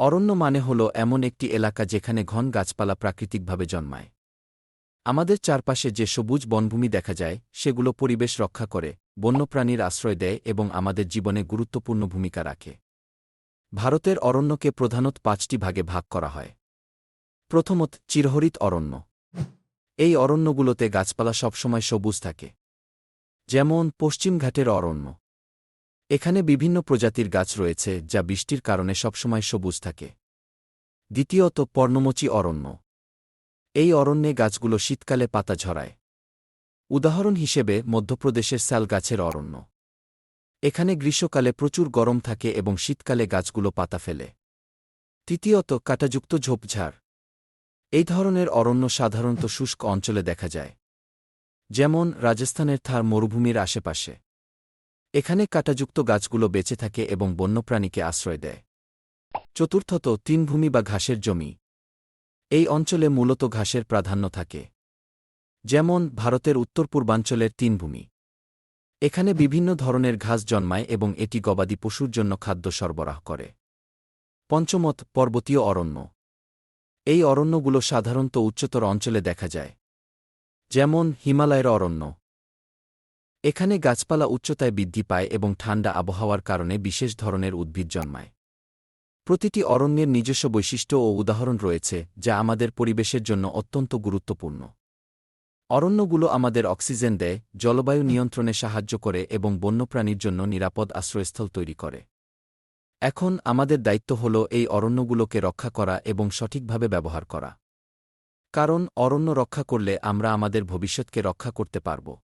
অরণ্য মানে হল এমন একটি এলাকা যেখানে ঘন গাছপালা প্রাকৃতিকভাবে জন্মায়। আমাদের চারপাশে যে সবুজ বনভূমি দেখা যায়, সেগুলো পরিবেশ রক্ষা করে, বন্যপ্রাণীর আশ্রয় দেয় এবং আমাদের জীবনে গুরুত্বপূর্ণ ভূমিকা রাখে। ভারতের অরণ্যকে প্রধানত পাঁচটি ভাগে ভাগ করা হয়। প্রথমত চিরহরিত অরণ্য। এই অরণ্যগুলোতে গাছপালা সবসময় সবুজ থাকে। যেমন পশ্চিমঘাটের অরণ্য। এখানে বিভিন্ন প্রজাতির গাছ রয়েছে, যা বৃষ্টির কারণে সবসময় সবুজ থাকে। দ্বিতীয়ত, পর্ণমোচী অরণ্য। এই অরণ্যে গাছগুলো শীতকালে পাতা ঝরায়। উদাহরণ হিসেবে, মধ্যপ্রদেশের স্যাল গাছের অরণ্য। এখানে গ্রীষ্মকালে প্রচুর গরম থাকে এবং শীতকালে গাছগুলো পাতা ফেলে। তৃতীয়ত, কাটাযুক্ত ঝোপঝাড়। এই ধরনের অরণ্য সাধারণত শুষ্ক অঞ্চলে দেখা যায়। যেমন, রাজস্থানের থার মরুভূমির আশেপাশে। এখানে কাটাযুক্ত গাছগুলো বেঁচে থাকে এবং বন্যপ্রাণীকে আশ্রয় দেয়। চতুর্থত তিনভূমি বা ঘাসের জমি। এই অঞ্চলে মূলত ঘাসের প্রাধান্য থাকে। যেমন, ভারতের উত্তর পূর্বাঞ্চলের তিনভূমি এখানে বিভিন্ন ধরনের ঘাস জন্মায় এবং এটি গবাদি পশুর জন্য খাদ্য সরবরাহ করে। পঞ্চমত, পর্বতীয় অরণ্য। এই অরণ্যগুলো সাধারণত উচ্চতর অঞ্চলে দেখা যায়। যেমন, হিমালয়ের অরণ্য। এখানে গাছপালা উচ্চতায় বৃদ্ধি পায় এবং ঠান্ডা আবহাওয়ার কারণে বিশেষ ধরনের উদ্ভিদ জন্মায়। প্রতিটি অরণ্যের নিজস্ব বৈশিষ্ট্য ও উদাহরণ রয়েছে, যা আমাদের পরিবেশের জন্য অত্যন্ত গুরুত্বপূর্ণ। অরণ্যগুলো আমাদের অক্সিজেন দেয়, জলবায়ু নিয়ন্ত্রণে সাহায্য করে এবং বন্যপ্রাণীর জন্য নিরাপদ আশ্রয়স্থল তৈরি করে। এখন আমাদের দায়িত্ব হল এই অরণ্যগুলোকে রক্ষা করা এবং সঠিকভাবে ব্যবহার করা। কারণ অরণ্য রক্ষা করলে আমরা আমাদের ভবিষ্যৎকে রক্ষা করতে পারব।